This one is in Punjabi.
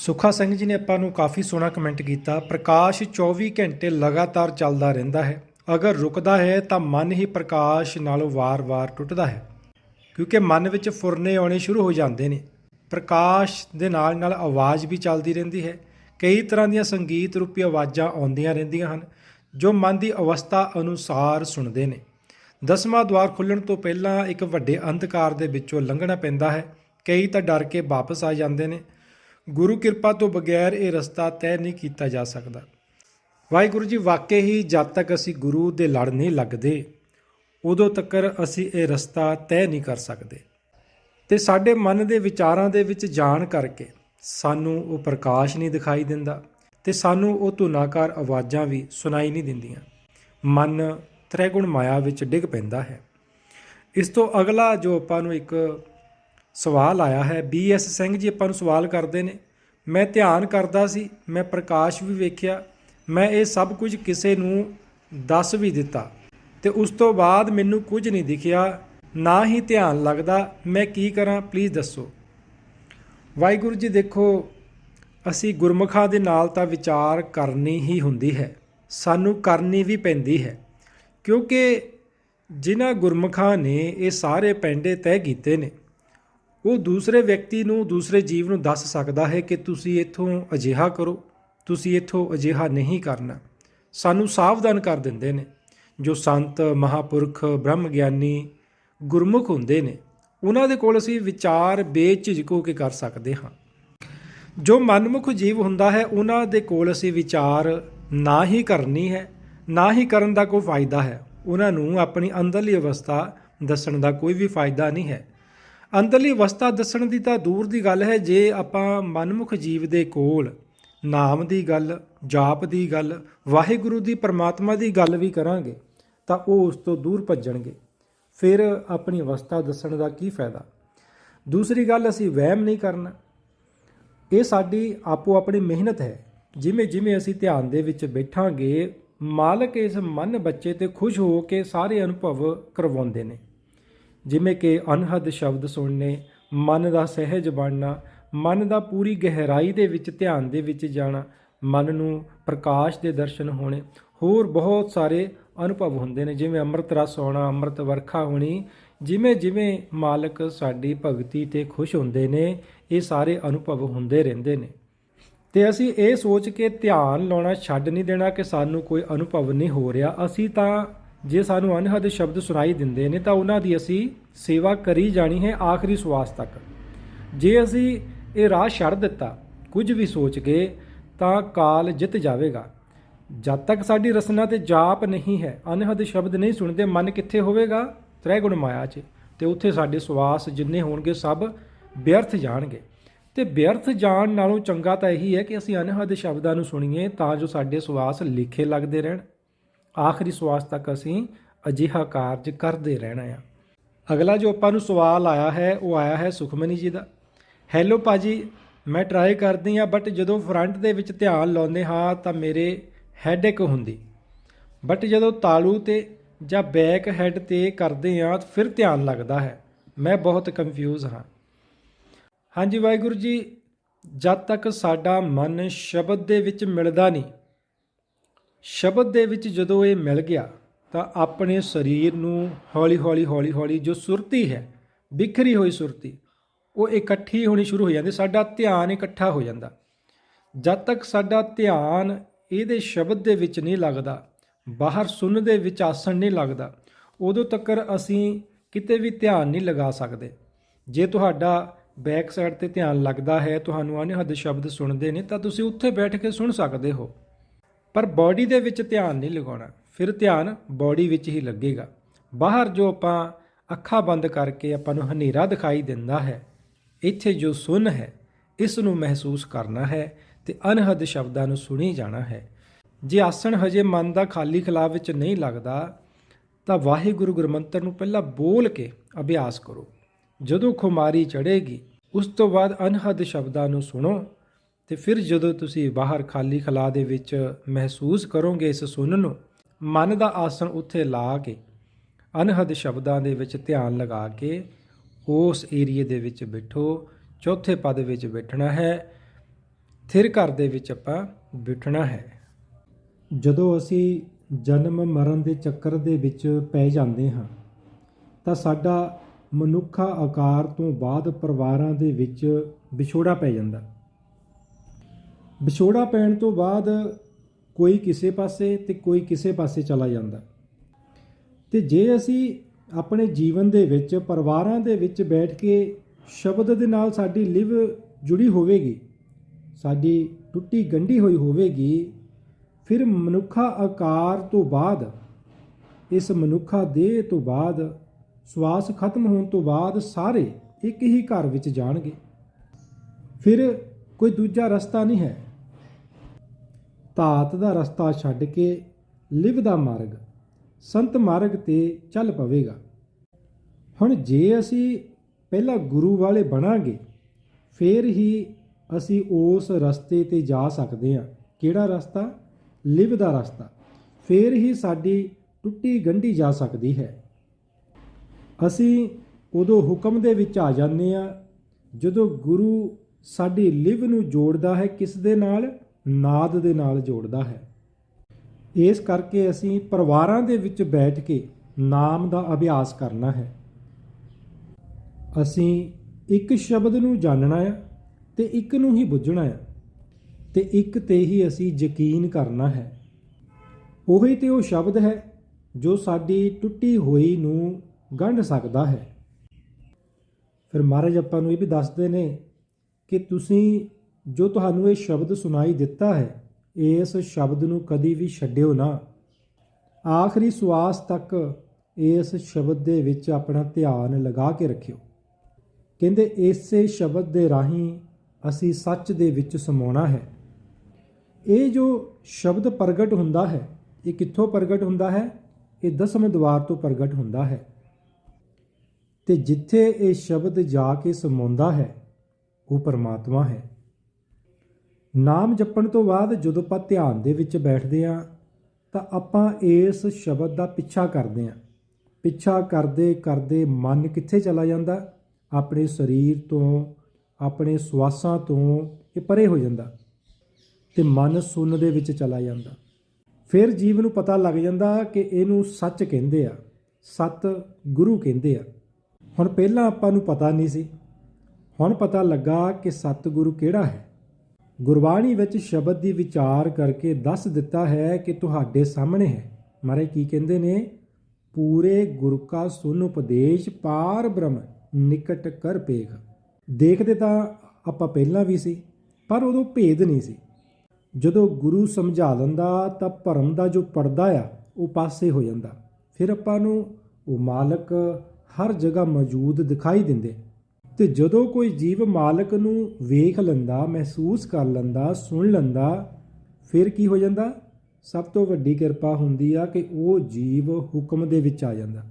ਸੁਖਾ ਸਿੰਘ ਜੀ ਨੇ ਆਪਾਂ ਨੂੰ ਕਾਫੀ ਸੋਹਣਾ ਕਮੈਂਟ ਕੀਤਾ, ਪ੍ਰਕਾਸ਼ 24 ਘੰਟੇ ਲਗਾਤਾਰ ਚੱਲਦਾ ਰਹਿੰਦਾ ਹੈ। ਅਗਰ ਰੁਕਦਾ ਹੈ ਤਾਂ ਮਨ ਹੀ ਪ੍ਰਕਾਸ਼ ਨਾਲੋਂ ਵਾਰ-ਵਾਰ ਟੁੱਟਦਾ ਹੈ। ਕਿਉਂਕਿ ਮਨ ਵਿੱਚ ਫੁਰਨੇ ਆਉਣੇ ਸ਼ੁਰੂ ਹੋ ਜਾਂਦੇ ਨੇ। ਪ੍ਰਕਾਸ਼ ਦੇ ਨਾਲ ਨਾਲ ਆਵਾਜ਼ ਵੀ ਚੱਲਦੀ ਰਹਿੰਦੀ ਹੈ। ਕਈ ਤਰ੍ਹਾਂ ਦੀਆਂ ਸੰਗੀਤ ਰੂਪੀ ਆਵਾਜ਼ਾਂ ਆਉਂਦੀਆਂ ਰਹਿੰਦੀਆਂ ਹਨ, ਜੋ ਮਨ ਦੀ ਅਵਸਥਾ ਅਨੁਸਾਰ ਸੁਣਦੇ ਨੇ। ਦਸਵਾਂ ਦਵਾਰ ਖੁੱਲਣ ਤੋਂ ਪਹਿਲਾਂ ਇੱਕ ਵੱਡੇ ਅੰਧਕਾਰ ਦੇ ਵਿੱਚੋਂ ਲੰਘਣਾ ਪੈਂਦਾ ਹੈ। ਕਈ ਤਾਂ ਡਰ ਕੇ ਵਾਪਸ ਆ ਜਾਂਦੇ ਨੇ। ਗੁਰੂ ਕਿਰਪਾ ਤੋਂ ਬਗੈਰ ਇਹ ਰਸਤਾ ਤੈਅ ਨਹੀਂ ਕੀਤਾ ਜਾ ਸਕਦਾ। ਵਾਹਿਗੁਰੂ ਜੀ, ਵਾਕਈ ਹੀ ਜਦ ਤੱਕ ਅਸੀਂ ਗੁਰੂ ਦੇ ਲੜ ਨਹੀਂ ਲੱਗਦੇ, ਉਦੋਂ ਤੱਕ ਅਸੀਂ ਇਹ ਰਸਤਾ ਤੈਅ ਨਹੀਂ ਕਰ ਸਕਦੇ। ਤੇ ਸਾਡੇ ਮਨ ਦੇ ਵਿਚਾਰਾਂ ਦੇ ਵਿੱਚ ਜਾਣ ਕਰਕੇ ਸਾਨੂੰ ਉਹ ਪ੍ਰਕਾਸ਼ ਨਹੀਂ ਦਿਖਾਈ ਦਿੰਦਾ ਤੇ ਸਾਨੂੰ ਉਹ ਧੁਨਾਕਾਰ ਆਵਾਜ਼ਾਂ ਵੀ ਸੁਣਾਈ ਨਹੀਂ ਦਿੰਦੀਆਂ। ਮਨ ਤ੍ਰੈਗੁਣ ਮਾਇਆ ਵਿੱਚ ਡਿੱਗ ਪੈਂਦਾ ਹੈ। ਇਸ ਤੋਂ ਅਗਲਾ ਜੋ ਆਪਾਂ ਨੂੰ ਇੱਕ ਸਵਾਲ ਆਇਆ ਹੈ। ਬੀ ਬੀਐਸ ਸਿੰਘ ਜੀ, ਆਪਾਂ ਨੂੰ ਸਵਾਲ ਕਰਦੇ ਨੇ। ਮੈਂ ਧਿਆਨ ਕਰਦਾ ਸੀ, ਮੈਂ ਪ੍ਰਕਾਸ਼ ਵੀ ਵੇਖਿਆ। ਮੈਂ ਇਹ ਸਭ ਕੁਝ ਕਿਸੇ ਨੂੰ ਦੱਸ ਵੀ ਦਿੱਤਾ। ਤੇ ਉਸ ਤੋਂ ਬਾਅਦ ਮੈਨੂੰ ਕੁਝ ਨਹੀਂ ਦਿਖਿਆ, ਨਾ ਹੀ ਧਿਆਨ ਲੱਗਦਾ। ਮੈਂ ਕੀ ਕਰਾਂ ਪਲੀਜ਼ ਦੱਸੋ। ਵਾਹਿਗੁਰੂ ਜੀ, ਦੇਖੋ, ਅਸੀਂ ਗੁਰਮੁਖਾਂ ਦੇ ਨਾਲ ਤਾਂ ਵਿਚਾਰ ਕਰਨੀ ਹੀ ਹੁੰਦੀ ਹੈ। ਸਾਨੂੰ ਕਰਨੀ ਵੀ ਪੈਂਦੀ ਹੈ। ਕਿਉਂਕਿ ਜਿਨ੍ਹਾਂ ਗੁਰਮੁਖਾਂ ਨੇ ਇਹ ਸਾਰੇ ਪੈਂਡੇ ਤੈਅ ਕੀਤੇ ਨੇ ਉਹ ਦੂਸਰੇ ਵਿਅਕਤੀ ਨੂੰ, ਦੂਸਰੇ ਜੀਵ ਨੂੰ ਦੱਸ ਸਕਦਾ ਹੈ ਕਿ ਤੁਸੀਂ ਇੱਥੋਂ ਅਜਿਹਾ ਕਰੋ, ਤੁਸੀਂ ਇੱਥੋਂ ਅਜਿਹਾ ਨਹੀਂ ਕਰਨਾ। ਸਾਨੂੰ ਸਾਵਧਾਨ ਕਰ ਦਿੰਦੇ ਨੇ। ਜੋ ਸੰਤ, ਮਹਾਪੁਰਖ ਬ੍ਰਹਮ ਗਿਆਨੀ ਗੁਰਮੁਖ ਹੁੰਦੇ ਨੇ, ਉਹਨਾਂ ਦੇ ਕੋਲ ਅਸੀਂ ਵਿਚਾਰ ਬੇਝਿਜਕ ਹੋ ਕੇ ਕਰ ਸਕਦੇ ਹਾਂ। ਜੋ ਮਨਮੁਖ ਜੀਵ ਹੁੰਦਾ ਹੈ, ਉਹਨਾਂ ਦੇ ਕੋਲ ਅਸੀਂ ਵਿਚਾਰ ਨਾ ਹੀ ਕਰਨੀ ਹੈ, ਨਾ ਹੀ ਕਰਨ ਦਾ ਕੋਈ ਫਾਇਦਾ ਹੈ। ਉਹਨਾਂ ਨੂੰ ਆਪਣੀ ਅੰਦਰਲੀ ਅਵਸਥਾ ਦੱਸਣ ਦਾ ਕੋਈ ਵੀ ਫਾਇਦਾ ਨਹੀਂ ਹੈ। ਅੰਦਰਲੀ ਅਵਸਥਾ ਦੱਸਣ ਦੀ ਤਾਂ ਦੂਰ ਦੀ ਗੱਲ ਹੈ ਜੇ ਆਪਾਂ ਮਨਮੁਖ ਜੀਵ ਦੇ ਕੋਲ ਨਾਮ ਦੀ ਗੱਲ, ਜਾਪ ਦੀ ਗੱਲ, ਵਾਹਿਗੁਰੂ ਦੀ ਪਰਮਾਤਮਾ ਦੀ ਗੱਲ ਵੀ ਕਰਾਂਗੇ, ਤਾਂ ਉਹ ਉਸ ਤੋਂ ਦੂਰ ਭੱਜਣਗੇ। ਫਿਰ ਆਪਣੀ ਅਵਸਥਾ ਦੱਸਣ ਦਾ ਕੀ ਫਾਇਦਾ? ਦੂਸਰੀ ਗੱਲ, ਅਸੀਂ ਵਹਿਮ ਨਹੀਂ ਕਰਨਾ। ਇਹ ਸਾਡੀ ਆਪੋ ਆਪਣੀ ਮਿਹਨਤ ਹੈ। ਜਿਵੇਂ ਜਿਵੇਂ ਅਸੀਂ ਧਿਆਨ ਦੇ ਵਿੱਚ ਬੈਠਾਂਗੇ, ਮਾਲਕ ਇਸ ਮਨ ਬੱਚੇ ਤੇ ਖੁਸ਼ ਹੋ ਕੇ ਸਾਰੇ ਅਨੁਭਵ ਕਰਵਾਉਂਦੇ ਨੇ। ਜਿਵੇਂ ਕਿ ਅਨਹਦ ਸ਼ਬਦ ਸੁਣਨੇ, ਮਨ ਦਾ ਸਹਿਜ ਬਣਨਾ, ਮਨ ਦਾ ਪੂਰੀ ਗਹਿਰਾਈ ਦੇ ਵਿੱਚ ਧਿਆਨ ਦੇ ਵਿੱਚ ਜਾਣਾ, ਮਨ ਨੂੰ ਪ੍ਰਕਾਸ਼ ਦੇ ਦਰਸ਼ਨ ਹੋਣੇ, ਹੋਰ ਬਹੁਤ ਸਾਰੇ ਅਨੁਭਵ ਹੁੰਦੇ ਨੇ, ਜਿਵੇਂ ਅੰਮ੍ਰਿਤ ਰਸ ਹੋਣਾ ਅੰਮ੍ਰਿਤ ਵਰਖਾ ਹੋਣੀ, ਜਿਵੇਂ ਜਿਵੇਂ ਮਾਲਕ ਸਾਡੀ ਭਗਤੀ ਤੇ ਖੁਸ਼ ਹੁੰਦੇ ਨੇ, ਇਹ ਸਾਰੇ ਅਨੁਭਵ ਹੁੰਦੇ ਰਹਿੰਦੇ ਨੇ। ਤੇ ਅਸੀਂ ਇਹ ਸੋਚ ਕੇ ਧਿਆਨ ਲਾਉਣਾ ਛੱਡ ਨਹੀਂ ਦੇਣਾ ਕਿ ਸਾਨੂੰ ਕੋਈ ਅਨੁਭਵ ਨਹੀਂ ਹੋ ਰਿਹਾ, ਅਸੀਂ ਤਾਂ ਜੇ ਸਾਨੂੰ ਅਨਹਦ ਸ਼ਬਦ ਸੁਣਾਈ ਦਿੰਦੇ ਨੇ ਤਾਂ ਉਹਨਾਂ ਦੀ ਅਸੀਂ ਸੇਵਾ ਕਰੀ ਜਾਣੀ ਹੈ ਆਖਰੀ ਸਵਾਸ ਤੱਕ। ਜੇ ਅਸੀਂ ਇਹ ਰਾਹ ਛੱਡ ਦਿੱਤਾ, ਕੁਝ ਵੀ ਸੋਚ ਕੇ, ਤਾਂ ਕਾਲ ਜਿੱਤ ਜਾਵੇਗਾ। ਜਦ ਤੱਕ ਸਾਡੀ ਰਸਨਾ ਤੇ ਜਾਪ ਨਹੀਂ ਹੈ ਅਨਹਦ ਸ਼ਬਦ ਨਹੀਂ ਸੁਣਦੇ, ਮਨ ਕਿੱਥੇ ਹੋਵੇਗਾ? ਤ੍ਰੈ ਗੁਣ ਮਾਇਆ 'ਚ। ਤੇ ਉੱਥੇ ਸਾਡੇ ਸਵਾਸ ਜਿੰਨੇ ਹੋਣਗੇ, ਸਭ ਵਿਅਰਥ ਜਾਣਗੇ। ਤੇ ਵਿਅਰਥ ਜਾਣ ਨਾਲੋਂ ਚੰਗਾ ਤਾਂ ਇਹੀ ਹੈ ਕਿ ਅਸੀਂ ਅਨਹਦ ਸ਼ਬਦਾਂ ਨੂੰ ਸੁਣੀਏ, ਤਾਂ ਜੋ ਸਾਡੇ ਸਵਾਸ ਲਿਖੇ ਲੱਗਦੇ ਰਹਿਣ। ਆਖਰੀ ਸਵਾਸ ਤੱਕ ਅਸੀਂ ਅਜਿਹਾ ਕਾਰਜ ਕਰਦੇ ਰਹਿਣਾ ਆ। ਅਗਲਾ ਜੋ ਆਪਾਂ ਨੂੰ ਸਵਾਲ ਆਇਆ ਹੈ, ਉਹ ਆਇਆ ਹੈ ਸੁਖਮਨੀ ਜੀ ਦਾ। ਹੈਲੋ ਪਾਜੀ ਮੈਂ ਟਰਾਈ ਕਰਦੀ ਆ ਬਟ ਜਦੋਂ ਫਰੰਟ ਦੇ ਵਿੱਚ ਧਿਆਨ ਲਾਉਂਦੇ ਹਾਂ, ਤਾਂ ਮੇਰੇ ਹੈਡੇਕ ਹੁੰਦੀ। ਬਟ ਜਦੋਂ ਤਾਲੂ ਤੇ ਜਾਂ ਬੈਕ ਹੈਡ ਤੇ ਕਰਦੇ ਆ ਫਿਰ ਧਿਆਨ ਲੱਗਦਾ ਹੈ। ਮੈਂ ਬਹੁਤ ਕੰਫਿਊਜ਼ ਹਾਂ। ਹਾਂਜੀ ਵਾਹਿਗੁਰੂ ਜੀ, ਜਦ ਤੱਕ ਸਾਡਾ ਮਨ ਸ਼ਬਦ ਦੇ ਵਿੱਚ ਮਿਲਦਾ ਨਹੀਂ ਸ਼ਬਦ ਦੇ ਵਿੱਚ ਜਦੋਂ ਇਹ ਮਿਲ ਗਿਆ, ਤਾਂ ਆਪਣੇ ਸਰੀਰ ਨੂੰ ਹੌਲੀ ਹੌਲੀ ਹੌਲੀ ਹੌਲੀ ਜੋ ਸੁਰਤੀ ਹੈ, ਬਿਖਰੀ ਹੋਈ ਸੁਰਤੀ, ਉਹ ਇਕੱਠੀ ਹੋਣੀ ਸ਼ੁਰੂ ਹੋ ਜਾਂਦੀ, ਸਾਡਾ ਧਿਆਨ ਇਕੱਠਾ ਹੋ ਜਾਂਦਾ। ਜਦ ਤੱਕ ਸਾਡਾ ਧਿਆਨ ਇਹਦੇ ਸ਼ਬਦ ਦੇ ਵਿੱਚ ਨਹੀਂ ਲੱਗਦਾ, ਬਾਹਰ ਸੁਣਨ ਦੇ ਵਿੱਚ ਆਸਣ ਨਹੀਂ ਲੱਗਦਾ, ਉਦੋਂ ਤੱਕ ਅਸੀਂ ਕਿਤੇ ਵੀ ਧਿਆਨ ਨਹੀਂ ਲਗਾ ਸਕਦੇ। ਜੇ ਤੁਹਾਡਾ ਬੈਕ ਸਾਈਡ ਤੇ ਧਿਆਨ ਲੱਗਦਾ ਹੈ, ਤੁਹਾਨੂੰ ਅਨਹਦ ਸ਼ਬਦ ਸੁਣਦੇ ਨੇ, ਤਾਂ ਤੁਸੀਂ ਉੱਥੇ ਬੈਠ ਕੇ ਸੁਣ ਸਕਦੇ ਹੋ। ਪਰ ਬਾਡੀ ਦੇ ਵਿੱਚ ਧਿਆਨ ਨਹੀਂ ਲਗਾਉਣਾ। ਫਿਰ ਧਿਆਨ ਬਾਡੀ ਵਿੱਚ ਹੀ ਲੱਗੇਗਾ। ਬਾਹਰ ਜੋ ਆਪਾਂ ਅੱਖਾਂ ਬੰਦ ਕਰਕੇ ਆਪਾਂ ਨੂੰ ਹਨੇਰਾ ਦਿਖਾਈ ਦਿੰਦਾ ਹੈ, ਇੱਥੇ ਜੋ ਸੁਣ ਹੈ, ਇਸ ਨੂੰ ਮਹਿਸੂਸ ਕਰਨਾ ਹੈ ਤੇ ਅਨਹਦ ਸ਼ਬਦਾਂ ਨੂੰ ਸੁਣੀ ਜਾਣਾ ਹੈ। ਜੇ ਆਸਣ ਹਜੇ ਮਨ ਦਾ ਖਾਲੀ ਖਲਾ ਵਿੱਚ ਨਹੀਂ ਲੱਗਦਾ, ਤਾਂ ਵਾਹਿਗੁਰੂ ਗੁਰਮੰਤਰ ਨੂੰ ਪਹਿਲਾਂ ਬੋਲ ਕੇ ਅਭਿਆਸ ਕਰੋ। ਜਦੋਂ ਖੁਮਾਰੀ ਚੜ੍ਹੇਗੀ, ਉਸ ਤੋਂ ਬਾਅਦ ਅਨਹਦ ਸ਼ਬਦਾਂ ਨੂੰ ਸੁਣੋ ਤੇ ਫਿਰ ਜਦੋਂ ਤੁਸੀਂ ਬਾਹਰ ਖਾਲੀ ਖਲਾ ਦੇ ਵਿੱਚ ਮਹਿਸੂਸ ਕਰੋਗੇ ਇਸ ਸੁਣਨ ਨੂੰ, ਮਨ ਦਾ ਆਸਣ ਉੱਥੇ ਲਾ ਕੇ, ਅਨਹਦ ਸ਼ਬਦਾਂ ਦੇ ਵਿੱਚ ਧਿਆਨ ਲਗਾ ਕੇ ਉਸ ਏਰੀਏ ਦੇ ਵਿੱਚ ਬੈਠੋ, ਚੌਥੇ ਪਦ ਵਿੱਚ ਬੈਠਣਾ ਹੈ, ਥਿਰ ਘਰ ਦੇ ਵਿੱਚ ਆਪਾਂ ਬਿਠਣਾ ਹੈ। ਜਦੋਂ ਅਸੀਂ ਜਨਮ ਮਰਨ ਦੇ ਚੱਕਰ ਦੇ ਵਿੱਚ ਪੈ ਜਾਂਦੇ ਹਾਂ, ਤਾਂ ਸਾਡਾ ਮਨੁੱਖਾ ਆਕਾਰ ਤੋਂ ਬਾਅਦ ਪਰਿਵਾਰਾਂ ਦੇ ਵਿੱਚ ਵਿਛੋੜਾ ਪੈ ਜਾਂਦਾ। ਵਿਛੋੜਾ ਪੈਣ ਤੋਂ ਬਾਅਦ ਕੋਈ ਕਿਸੇ ਪਾਸੇ ਤੇ ਕੋਈ ਕਿਸੇ ਪਾਸੇ ਚਲਾ ਜਾਂਦਾ। ਤੇ ਜੇ ਅਸੀਂ ਆਪਣੇ ਜੀਵਨ ਦੇ ਵਿੱਚ, ਪਰਿਵਾਰਾਂ ਦੇ ਵਿੱਚ ਬੈਠ ਕੇ ਸ਼ਬਦ ਦੇ ਨਾਲ ਸਾਡੀ ਲਿਵ ਜੁੜੀ ਹੋਵੇਗੀ, ਸਾਡੀ ਟੁੱਟੀ ਗੰਢੀ ਹੋਈ ਹੋਵੇਗੀ, ਫਿਰ ਮਨੁੱਖਾ ਆਕਾਰ ਤੋਂ ਬਾਅਦ, ਇਸ ਮਨੁੱਖਾ ਦੇਹ ਤੋਂ ਬਾਅਦ, ਸਵਾਸ ਖਤਮ ਹੋਣ ਤੋਂ ਬਾਅਦ ਸਾਰੇ ਇੱਕ ਹੀ ਘਰ ਵਿੱਚ ਜਾਣਗੇ। ਫਿਰ ਕੋਈ ਦੂਜਾ ਰਸਤਾ ਨਹੀਂ ਹੈ। ਧਾਤ ਦਾ ਰਸਤਾ ਛੱਡ ਕੇ ਲਿਵ ਦਾ ਮਾਰਗ, ਸੰਤ ਮਾਰਗ ਤੇ ਚੱਲ ਪਵੇਗਾ। ਹੁਣ ਜੇ ਅਸੀਂ ਪਹਿਲਾਂ ਗੁਰੂ ਵਾਲੇ ਬਣਾਂਗੇ, ਫਿਰ ਹੀ ਅਸੀਂ ਉਸ ਰਸਤੇ ਤੇ ਜਾ ਸਕਦੇ ਹਾਂ। ਕਿਹੜਾ ਰਸਤਾ? ਲਿਵ ਦਾ ਰਸਤਾ। ਫਿਰ ਹੀ ਸਾਡੀ ਟੁੱਟੀ ਗੰਢੀ ਜਾ ਸਕਦੀ ਹੈ। ਅਸੀਂ ਉਦੋਂ ਹੁਕਮ ਦੇ ਵਿੱਚ ਆ ਜਾਂਦੇ ਆ ਜਦੋਂ ਗੁਰੂ ਸਾਡੀ ਲਿਵ ਨੂੰ ਜੋੜਦਾ ਹੈ ਕਿਸ ਦੇ ਨਾਲ? ਨਾਦ ਦੇ ਨਾਲ ਜੋੜਦਾ ਹੈ। ਇਸ ਕਰਕੇ ਅਸੀਂ ਪਰਿਵਾਰਾਂ ਦੇ ਵਿੱਚ ਬੈਠ ਕੇ ਨਾਮ ਦਾ ਅਭਿਆਸ ਕਰਨਾ ਹੈ। ਅਸੀਂ ਇੱਕ ਸ਼ਬਦ ਨੂੰ ਜਾਣਨਾ ਹੈ ਤੇ ਇੱਕ ਨੂੰ ਹੀ ਬੁੱਝਣਾ ਹੈ ਤੇ ਇੱਕ ਤੇ ਹੀ ਅਸੀਂ ਯਕੀਨ ਕਰਨਾ ਹੈ। ਉਹੀ ਤੇ ਉਹ ਸ਼ਬਦ ਹੈ ਜੋ ਸਾਡੀ ਟੁੱਟੀ ਹੋਈ ਨੂੰ ਗੰਢ ਸਕਦਾ ਹੈ। ਫਿਰ ਮਹਾਰਾਜ ਆਪਾਂ ਨੂੰ ਇਹ ਵੀ ਦੱਸਦੇ ਨੇ ਕਿ ਤੁਸੀਂ ਜੋ ਤੁਹਾਨੂੰ ਇਹ ਸ਼ਬਦ ਸੁਣਾਈ ਦਿੱਤਾ ਹੈ, ਇਸ ਸ਼ਬਦ ਨੂੰ ਕਦੀ ਵੀ ਛੱਡਿਓ ਨਾ। ਆਖਰੀ ਸਵਾਸ ਤੱਕ ਇਸ ਸ਼ਬਦ ਦੇ ਵਿੱਚ ਆਪਣਾ ਧਿਆਨ ਲਗਾ ਕੇ ਰੱਖਿਓ। ਕਹਿੰਦੇ, ਇਸੇ ਸ਼ਬਦ ਦੇ ਰਾਹੀਂ ਅਸੀਂ ਸੱਚ ਦੇ ਵਿੱਚ ਸਮਾਉਣਾ ਹੈ। ਇਹ ਜੋ ਸ਼ਬਦ ਪ੍ਰਗਟ ਹੁੰਦਾ ਹੈ, ਇਹ ਕਿੱਥੋਂ ਪ੍ਰਗਟ ਹੁੰਦਾ ਹੈ? ਇਹ ਦਸਮ ਦਵਾਰ ਤੋਂ ਪ੍ਰਗਟ ਹੁੰਦਾ ਹੈ। ਤੇ ਜਿੱਥੇ ਇਹ ਸ਼ਬਦ ਜਾ ਕੇ ਸਮਾਉਂਦਾ ਹੈ, ਉਹ ਪਰਮਾਤਮਾ ਹੈ। ਨਾਮ ਜਪਣ ਤੋਂ ਬਾਅਦ ਜਦੋਂ ਆਪਾਂ ਧਿਆਨ ਦੇ ਵਿੱਚ ਬੈਠਦੇ ਹਾਂ, ਤਾਂ ਆਪਾਂ ਇਸ ਸ਼ਬਦ ਦਾ ਪਿੱਛਾ ਕਰਦੇ ਹਾਂ। ਪਿੱਛਾ ਕਰਦੇ ਕਰਦੇ ਮਨ ਕਿੱਥੇ ਚਲਾ ਜਾਂਦਾ? ਆਪਣੇ ਸਰੀਰ ਤੋਂ, ਆਪਣੇ ਸਵਾਸਾਂ ਤੋਂ ਇਹ ਪਰੇ ਹੋ ਜਾਂਦਾ ਤੇ ਮਨ ਸੁੰਨ ਦੇ ਵਿੱਚ ਚਲਾ ਜਾਂਦਾ। ਫਿਰ ਜੀਵ ਨੂੰ ਪਤਾ ਲੱਗ ਜਾਂਦਾ ਕਿ ਇਹਨੂੰ ਸੱਚ ਕਹਿੰਦੇ ਆ, ਸਤ ਗੁਰੂ ਕਹਿੰਦੇ ਆ। ਹੁਣ ਪਹਿਲਾਂ ਆਪਾਂ ਨੂੰ ਪਤਾ ਨਹੀਂ ਸੀ। ਹੁਣ ਪਤਾ ਲੱਗਾ ਕਿ ਸਤਿਗੁਰੂ ਕਿਹੜਾ ਹੈ? ਗੁਰਬਾਣੀ ਵਿੱਚ ਸ਼ਬਦ ਦੀ ਵਿਚਾਰ ਕਰਕੇ ਦੱਸ ਦਿੱਤਾ ਹੈ ਕਿ ਤੁਹਾਡੇ ਸਾਹਮਣੇ ਹੈ। ਮਾਰੇ ਕੀ ਕਹਿੰਦੇ ਨੇ? ਪੂਰੇ ਗੁਰ ਕਾ ਸੁਨ ਉਪਦੇਸ਼ ਪਾਰ ਬ੍ਰਹਮ, ਨਿਕਟ ਕਰ ਪੇਖ। ਦੇਖਦੇ ਤਾਂ ਆਪਾਂ ਪਹਿਲਾਂ ਵੀ ਸੀ, ਪਰ ਉਦੋਂ ਭੇਦ ਨਹੀਂ ਸੀ। ਜਦੋਂ ਗੁਰੂ ਸਮਝਾ ਦਿੰਦਾ ਤਾਂ ਭਰਮ ਦਾ ਜੋ ਪਰਦਾ ਆ, ਉਹ ਪਾਸੇ ਹੋ ਜਾਂਦਾ। ਫਿਰ ਆਪਾਂ ਨੂੰ ਉਹ ਮਾਲਕ ਹਰ ਜਗ੍ਹਾ ਮੌਜੂਦ ਦਿਖਾਈ ਦਿੰਦੇ। ਤੇ ਜਦੋਂ ਕੋਈ ਜੀਵ ਮਾਲਕ ਨੂੰ ਵੇਖ ਲੈਂਦਾ, ਮਹਿਸੂਸ ਕਰ ਲੈਂਦਾ, ਸੁਣ ਲੈਂਦਾ, ਫਿਰ ਕੀ ਹੋ ਜਾਂਦਾ? ਸਭ ਤੋਂ ਵੱਡੀ ਕਿਰਪਾ ਹੁੰਦੀ ਆ ਕਿ ਉਹ ਜੀਵ ਹੁਕਮ ਦੇ ਵਿੱਚ ਆ ਜਾਂਦਾ।